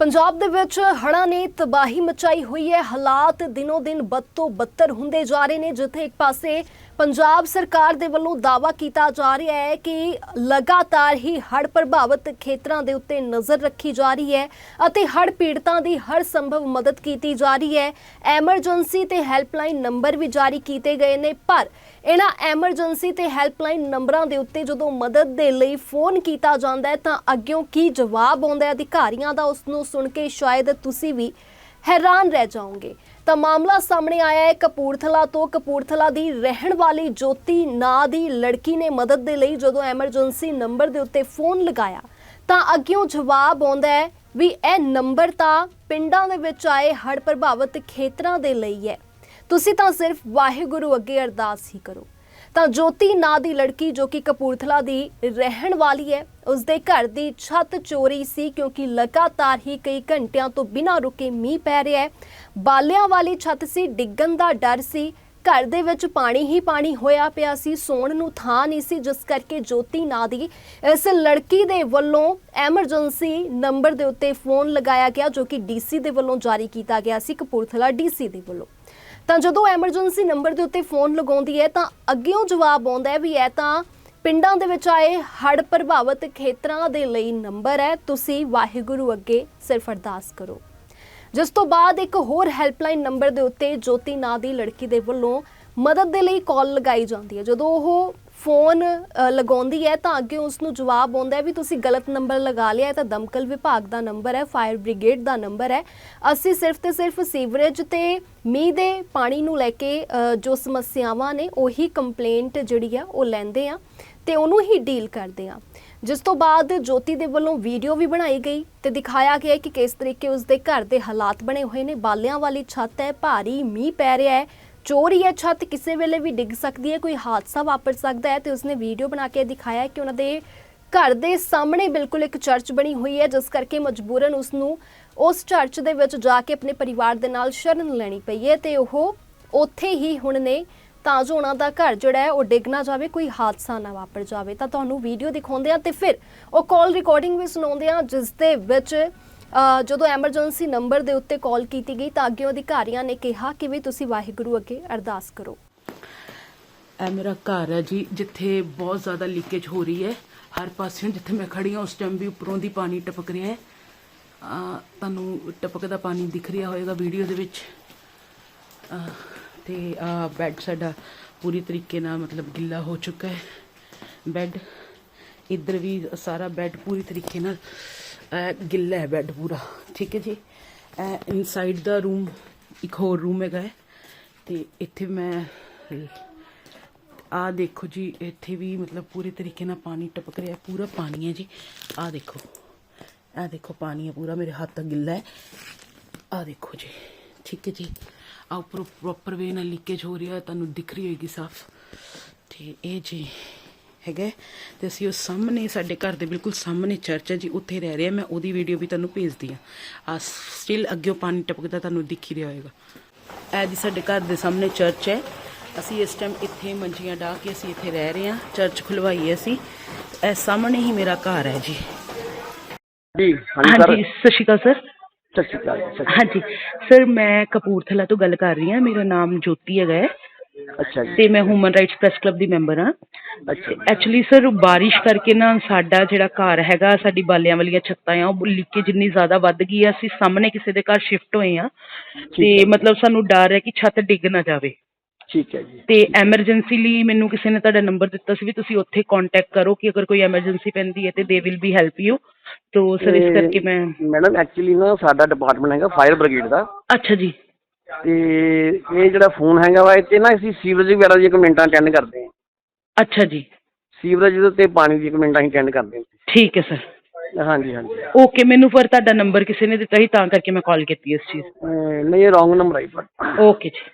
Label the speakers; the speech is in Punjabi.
Speaker 1: ਪੰਜਾਬ ਦੇ ਵਿੱਚ ਹੜ੍ਹਾਂ ਨੇ ਤਬਾਹੀ ਮਚਾਈ ਹੋਈ ਹੈ। ਹਾਲਾਤ ਦਿਨੋ ਦਿਨ ਬਦ ਤੋਂ ਬੱਤਰ ਹੁੰਦੇ ਜਾ ਰਹੇ ਨੇ, ਜਿੱਥੇ ਇੱਕ ਪਾਸੇ ਪੰਜਾਬ ਸਰਕਾਰ ਦੇ ਵੱਲੋਂ ਦਾਅਵਾ ਕੀਤਾ ਜਾ ਰਿਹਾ ਹੈ ਕਿ ਲਗਾਤਾਰ ਹੀ ਹੜ੍ਹ ਪ੍ਰਭਾਵਿਤ ਖੇਤਰਾਂ ਦੇ ਉੱਤੇ ਨਜ਼ਰ ਰੱਖੀ ਜਾ ਰਹੀ ਹੈ ਅਤੇ ਹੜ੍ਹ ਪੀੜਤਾਂ ਦੀ ਹਰ ਸੰਭਵ ਮਦਦ ਕੀਤੀ ਜਾ ਰਹੀ ਹੈ। ਐਮਰਜੈਂਸੀ ਤੇ ਹੈਲਪਲਾਈਨ ਨੰਬਰ ਵੀ ਜਾਰੀ ਕੀਤੇ ਗਏ ਨੇ, ਪਰ ਇਹਨਾਂ ਐਮਰਜੈਂਸੀ ਤੇ ਹੈਲਪਲਾਈਨ ਨੰਬਰਾਂ ਦੇ ਉੱਤੇ ਜਦੋਂ ਮਦਦ ਦੇ ਲਈ ਫੋਨ ਕੀਤਾ ਜਾਂਦਾ ਹੈ ਤਾਂ ਅੱਗਿਓਂ ਕੀ ਜਵਾਬ ਆਉਂਦਾ ਹੈ? ਅਧਿਕਾਰੀਆਂ ਦਾ ਉਸ ਨੂੰ ਸੁਣ ਕੇ ਸ਼ਾਇਦ ਤੁਸੀਂ ਵੀ ਹੈਰਾਨ ਰਹਿ ਜਾਓਗੇ। ਤਾਂ ਮਾਮਲਾ ਸਾਹਮਣੇ ਆਇਆ ਹੈ ਕਪੂਰਥਲਾ ਤੋਂ। ਕਪੂਰਥਲਾ ਦੀ ਰਹਿਣ ਵਾਲੀ ਜੋਤੀ ਨਾਂ ਦੀ ਲੜਕੀ ਨੇ ਮਦਦ ਦੇ ਲਈ ਜਦੋਂ ਐਮਰਜੈਂਸੀ ਨੰਬਰ ਦੇ ਉੱਤੇ ਫੋਨ ਲਗਾਇਆ, ਤਾਂ ਅੱਗਿਓਂ ਜਵਾਬ ਆਉਂਦਾ ਹੈ ਵੀ ਇਹ ਨੰਬਰ ਤਾਂ ਪਿੰਡਾਂ ਦੇ ਵਿੱਚ ਆਏ ਹੜ੍ਹ ਪ੍ਰਭਾਵਿਤ ਖੇਤਰਾਂ ਦੇ ਲਈ ਹੈ। ਤੁਸੀਂ ਤਾਂ ਸਿਰਫ ਵਾਹਿਗੁਰੂ ਅੱਗੇ ਅਰਦਾਸ ਹੀ ਕਰੋ। ਤਾਂ ਜੋਤੀ ਨਾਂ ਦੀ ਲੜਕੀ ਜੋ ਕਿ ਕਪੂਰਥਲਾ ਦੀ ਰਹਿਣ ਵਾਲੀ ਹੈ ਉਸ ਦੇ ਘਰ ਦੀ ਛੱਤ ਚੋਰੀ ਸੀ ਕਿਉਂਕਿ ਲਗਾਤਾਰ ਹੀ ਕਈ ਘੰਟਿਆਂ ਤੋਂ ਬਿਨਾਂ ਰੁਕੇ ਮੀਂਹ ਪੈ ਰਿਹਾ ਹੈ। ਬਾਲਿਆਂ ਵਾਲੀ ਛੱਤ ਸੀ, ਡਿੱਗਣ ਦਾ ਡਰ ਸੀ। ਘਰ ਦੇ ਵਿੱਚ ਪਾਣੀ ਹੀ ਪਾਣੀ ਹੋਇਆ ਪਿਆ ਸੀ, ਸੌਣ ਨੂੰ ਥਾਂ ਨਹੀਂ ਸੀ, ਜਿਸ ਕਰਕੇ ਜੋਤੀ ਨਾਂ ਦੀ ਇਸ ਲੜਕੀ ਦੇ ਵੱਲੋਂ ਐਮਰਜੈਂਸੀ ਨੰਬਰ ਦੇ ਉੱਤੇ ਫੋਨ ਲਗਾਇਆ ਗਿਆ, ਜੋ ਕਿ ਡੀਸੀ ਦੇ ਵੱਲੋਂ ਜਾਰੀ ਕੀਤਾ ਗਿਆ ਸੀ, ਕਪੂਰਥਲਾ ਡੀਸੀ ਦੇ ਵੱਲੋਂ। ਤਾਂ ਜਦੋਂ ਐਮਰਜੈਂਸੀ ਨੰਬਰ ਦੇ ਉੱਤੇ ਫੋਨ ਲਗਾਉਂਦੀ ਹੈ, ਤਾਂ ਅੱਗਿਓਂ ਜਵਾਬ ਆਉਂਦਾ ਹੈ ਵੀ ਇਹ ਤਾਂ ਪਿੰਡਾਂ ਦੇ ਵਿੱਚ ਆਏ ਹੜ੍ਹ ਪ੍ਰਭਾਵਿਤ ਖੇਤਰਾਂ ਦੇ ਲਈ ਨੰਬਰ ਹੈ। ਤੁਸੀਂ ਵਾਹਿਗੁਰੂ ਅੱਗੇ ਸਿਰਫ ਅਰਦਾਸ ਕਰੋ। ਜਿਸ ਤੋਂ ਬਾਅਦ ਇੱਕ ਹੋਰ ਹੈਲਪਲਾਈਨ ਨੰਬਰ ਦੇ ਉੱਤੇ ਜੋਤੀ ਨਾਂ ਦੀ ਲੜਕੀ ਦੇ ਵੱਲੋਂ ਮਦਦ ਦੇ ਲਈ ਕਾਲ ਲਗਾਈ ਜਾਂਦੀ ਹੈ। ਜਦੋਂ ਉਹ ਫੋਨ ਲਗਾਉਂਦੀ ਹੈ ਤਾਂ ਅੱਗੇ ਉਸ ਨੂੰ ਜਵਾਬ ਆਉਂਦਾ ਹੈ ਵੀ ਤੁਸੀਂ ਗਲਤ ਨੰਬਰ ਲਗਾ ਲਿਆ ਹੈ ਤਾਂ ਦਮਕਲ ਵਿਭਾਗ ਦਾ ਨੰਬਰ ਹੈ, ਫਾਇਰ ਬ੍ਰਿਗੇਡ ਦਾ ਨੰਬਰ ਹੈ। ਅਸੀਂ ਸਿਰਫ ਤੇ ਸਿਰਫ ਸੀਵਰੇਜ ਤੇ ਮੀਂਹ ਦੇ ਪਾਣੀ ਨੂੰ ਲੈ ਕੇ ਜੋ ਸਮੱਸਿਆਵਾਂ ਨੇ ਉਹੀ ਕੰਪਲੇਂਟ ਜਿਹੜੀ ਆ ਉਹ ਲੈਂਦੇ ਆ ਤੇ ਉਹਨੂੰ ਹੀ ਡੀਲ ਕਰਦੇ ਆ ਜਿਸ ਤੋਂ ਬਾਅਦ ਜੋਤੀ ਦੇ ਵੱਲੋਂ ਵੀਡੀਓ ਵੀ ਬਣਾਈ ਗਈ ਤੇ ਦਿਖਾਇਆ ਗਿਆ ਕਿ ਕਿਸ ਤਰੀਕੇ ਉਸ ਦੇ ਘਰ ਦੇ ਹਾਲਾਤ ਬਣੇ ਹੋਏ ਨੇ। ਬਾਲਿਆਂ ਵਾਲੀ ਛੱਤ ਹੈ, ਭਾਰੀ ਮੀਂਹ ਪੈ ਰਿਹਾ ਹੈ। ਚੋਰੀ ਹੈ ਛੱਤ ਕਿਸੇ ਵੇਲੇ ਵੀ ਡਿੱਗ ਸਕਦੀ ਹੈ, ਕੋਈ ਹਾਦਸਾ ਵਾਪਰ ਸਕਦਾ ਹੈ ਤੇ ਉਸਨੇ ਵੀਡੀਓ ਬਣਾ ਕੇ ਦਿਖਾਇਆ ਕਿ ਉਹਨਾਂ ਦੇ ਘਰ ਦੇ ਸਾਹਮਣੇ ਬਿਲਕੁਲ ਇੱਕ ਚਰਚ ਬਣੀ ਹੋਈ ਹੈ, ਜਿਸ ਕਰਕੇ ਮਜਬੂਰਨ ਉਸ ਨੂੰ ਉਸ ਚਰਚ ਦੇ ਵਿੱਚ ਜਾ ਕੇ ਆਪਣੇ ਪਰਿਵਾਰ ਦੇ ਨਾਲ ਸ਼ਰਨ ਲੈਣੀ ਪਈ ਹੈ ਤੇ ਉਹ ਉੱਥੇ ਹੀ ਹੁਣ ਨੇ ਤਾਂ ਜੋ ਉਹਨਾਂ ਦਾ ਘਰ ਜਿਹੜਾ ਹੈ, ਉਹ ਡਿੱਗ ਨਾ ਜਾਵੇ, ਕੋਈ ਹਾਦਸਾ ਨਾ ਵਾਪਰ ਜਾਵੇ। ਤਾਂ ਤੁਹਾਨੂੰ ਵੀਡੀਓ ਦਿਖਾਉਂਦੇ ਆ ਤੇ ਫਿਰ ਉਹ ਕਾਲ ਰਿਕਾਰਡਿੰਗ ਵੀ ਸੁਣਾਉਂਦੇ ਆ ਜਿਸ ਦੇ ਵਿੱਚ ਜਦੋਂ ਐਮਰਜੈਂਸੀ ਨੰਬਰ ਦੇ ਉੱਤੇ ਕਾਲ ਕੀਤੀ ਗਈ ਤਾਂ ਅੱਗੇ ਅਧਿਕਾਰੀਆਂ ਨੇ ਕਿਹਾ ਕਿ ਵੀ ਤੁਸੀਂ ਵਾਹਿਗੁਰੂ ਅੱਗੇ ਅਰਦਾਸ ਕਰੋ।
Speaker 2: ਇਹ ਮੇਰਾ ਘਰ ਹੈ ਜੀ, ਜਿੱਥੇ ਬਹੁਤ ਜ਼ਿਆਦਾ ਲੀਕੇਜ ਹੋ ਰਹੀ ਹੈ। ਹਰ ਪਾਸਿਓਂ ਜਿੱਥੇ ਮੈਂ ਖੜੀ ਹਾਂ, ਉਸ ਟਾਈਮ ਵੀ ਉੱਪਰੋਂ ਦੀ ਪਾਣੀ ਟਪਕ ਰਿਹਾ ਹੈ। ਤੁਹਾਨੂੰ ਟਪਕਦਾ ਪਾਣੀ ਦਿਖ ਰਿਹਾ ਹੋਵੇਗਾ ਵੀਡੀਓ ਦੇ ਵਿੱਚ। ਤੇ, ਆ ਬੈੱਡ ਸਾਡਾ ਪੂਰੀ ਤਰੀਕੇ ਨਾਲ ਮਤਲਬ ਗਿੱਲਾ ਹੋ ਚੁੱਕਾ ਹੈ। ਬੈੱਡ ਇੱਧਰ ਵੀ ਸਾਰਾ ਬੈੱਡ ਪੂਰੀ ਤਰੀਕੇ ਨਾਲ ਗਿੱਲਾ ਹੈ ਬੈੱਡ ਪੂਰਾ, ਠੀਕ ਹੈ ਜੀ? ਇਹ ਇਨਸਾਈਡ ਦਾ ਰੂਮ ਇੱਕ ਹੋਰ ਰੂਮ ਹੈਗਾ ਹੈ ਤੇ ਇੱਥੇ ਮੈਂ, ਆ ਦੇਖੋ ਜੀ, ਇੱਥੇ ਵੀ ਮਤਲਬ ਪੂਰੇ ਤਰੀਕੇ ਨਾਲ ਪਾਣੀ ਟਪਕ ਰਿਹਾ ਪੂਰਾ ਪਾਣੀ ਹੈ ਜੀ। ਆ ਦੇਖੋ ਆ ਦੇਖੋ ਪਾਣੀ ਹੈ ਪੂਰਾ, ਮੇਰੇ ਹੱਥ ਤੱਕ ਗਿੱਲਾ ਹੈ। ਆ ਦੇਖੋ ਜੀ। ਠੀਕ ਹੈ ਜੀ ਆ ਉੱਪਰ ਪ੍ਰੋਪਰ ਵੇ ਨਾਲ ਲੀਕੇਜ ਹੋ ਰਿਹਾ ਤੁਹਾਨੂੰ ਦਿਖ ਰਹੀ ਹੋਏਗੀ ਸਾਫ਼ ਤੇ ਇਹ ਜੀ ਹੈਗਾ। ਤੇ ਅਸੀਂ ਉਹ ਸਾਹਮਣੇ ਸਾਡੇ ਘਰ ਦੇ ਬਿਲਕੁਲ ਸਾਹਮਣੇ ਚਰਚ ਹੈ ਜੀ ਉੱਥੇ ਰਹਿ ਰਹੇ ਮੈਂ ਉਹਦੀ ਵੀਡੀਓ ਵੀ ਤੁਹਾਨੂੰ ਭੇਜਦੀ ਹਾਂ ਆ ਸਟਿਲ ਅੱਗੇ ਪਾਣੀ ਟਪਕਦਾ ਤੁਹਾਨੂੰ ਦਿਖ ਹੀ ਰਿਹਾ ਹੋਏਗਾ ਇਹ ਜੀ ਸਾਡੇ ਘਰ ਦੇ ਸਾਹਮਣੇ ਚਰਚ ਹੈ ਅਸੀਂ ਇਸ ਟਾਈਮ ਇੱਥੇ ਮੰਜੀਆਂ ਢਾ ਕੇ ਅਸੀਂ ਇੱਥੇ ਰਹਿ ਰਹੇ ਹਾਂ ਚਰਚ ਖੁਲਵਾਈ ਹੈ ਅਸੀਂ ਇਹ ਸਾਹਮਣੇ ਹੀ ਮੇਰਾ ਘਰ ਹੈ ਜੀ
Speaker 3: ਜੀ ਹਾਂਜੀ ਸਰ
Speaker 2: ਸਤਿ ਸ਼੍ਰੀ ਅਕਾਲ ਸਰ
Speaker 3: ਸਤਿ ਸ਼੍ਰੀ ਅਕਾਲ ਜੀ, ਸਤਿ ਸ਼੍ਰੀ
Speaker 2: ਹਾਂਜੀ। ਸਰ ਮੈਂ ਕਪੂਰਥਲਾ ਤੋਂ ਗੱਲ ਕਰ ਰਹੀ ਹਾਂ। ਮੇਰਾ ਨਾਮ ਜੋਤੀ ਹੈਗਾ ਹੈ।
Speaker 3: ਅੱਛਾ ਜੀ।
Speaker 2: ਤੇ ਮੈਂ ਹਿਊਮਨ ਰਾਈਟਸ ਪ੍ਰੈਸ ਕਲੱਬ ਦੀ ਮੈਂਬਰ ਹਾਂ।
Speaker 3: ਅੱਛਾ ਜੀ।
Speaker 2: ਐਕਚੁਅਲੀ ਸਰ ਬਾਰਿਸ਼ ਕਰਕੇ ਨਾ ਸਾਡਾ ਜਿਹੜਾ ਘਰ ਹੈਗਾ ਸਾਡੀ ਬਾਲਿਆਂ ਵਾਲੀਆਂ ਛੱਤਾਂ ਆ ਉਹ ਲੀਕੇਜ ਇੰਨੀ ਜ਼ਿਆਦਾ ਵੱਧ ਗਈ ਆ ਅਸੀਂ ਸਾਹਮਣੇ ਕਿਸੇ ਦੇ ਘਰ ਸ਼ਿਫਟ ਹੋਏ ਆ। ਤੇ ਮਤਲਬ ਸਾਨੂੰ ਡਰ ਹੈ ਕਿ ਛੱਤ ਡਿੱਗ ਨਾ ਜਾਵੇ।
Speaker 3: ਠੀਕ ਹੈ ਜੀ।
Speaker 2: ਤੇ ਐਮਰਜੈਂਸੀ ਲਈ ਮੈਨੂੰ ਕਿਸੇ ਨੇ ਤੁਹਾਡਾ ਨੰਬਰ ਦਿੱਤਾ ਸੀ ਵੀ ਤੁਸੀਂ ਉੱਥੇ ਕੰਟੈਕਟ ਕਰੋ ਕਿ ਅਗਰ ਕੋਈ ਐਮਰਜੈਂਸੀ ਪੈਂਦੀ ਹੈ ਤੇ they will be help you to sir ਇਸ
Speaker 3: ਤੇ
Speaker 2: ਕਰਕੇ ਮੈਂ
Speaker 3: ਮੈਡਮ ਐਕਚੁਅਲੀ ਨਾ ਸਾਡਾ ਡਿਪਾਰਟਮੈਂਟ ਹੈਗਾ ਫਾਇਰ ਬ੍ਰਿਗੇਡ ਦਾ।
Speaker 2: ਅੱਛਾ ਜੀ।
Speaker 3: ਤੇ ਇਹ ਜਿਹੜਾ ਫੋਨ ਹੈਗਾ ਵਾ ਇੱਥੇ ਨਾ ਅਸੀਂ ਸੀਵਰੇਜ ਵਗੈਰਾ ਦੀਆਂ ਕਮੈਂਟਾਂ ਅਟੈਂਡ ਕਰਦੇ ਹਾਂ।
Speaker 2: ਅੱਛਾ ਜੀ।
Speaker 3: ਸੀਵਰੇਜ ਦੇ ਉੱਤੇ ਪਾਣੀ ਦੀਆਂ ਕਮੈਂਟਾਂ ਅਸੀਂ ਅਟੈਂਡ ਕਰਦੇ
Speaker 2: ਠੀਕ ਹੈ ਸਰ
Speaker 3: ਹਾਂ ਹਾਂਜੀ ਹਾਂਜੀ।
Speaker 2: ਓਕੇ ਮੈਨੂੰ ਫਿਰ ਤੁਹਾਡਾ ਨੰਬਰ ਕਿਸੇ ਨੇ ਦਿੱਤਾ ਸੀ ਤਾਂ ਕਰਕੇ ਮੈਂ ਕਾਲ ਕੀਤੀ ਇਸ ਚੀਜ਼।
Speaker 3: ਨਹੀਂ ਇਹ ਰੋਂਗ ਨੰਬਰ ਆਈ ਪਰ
Speaker 2: ਓਕੇ ਜੀ।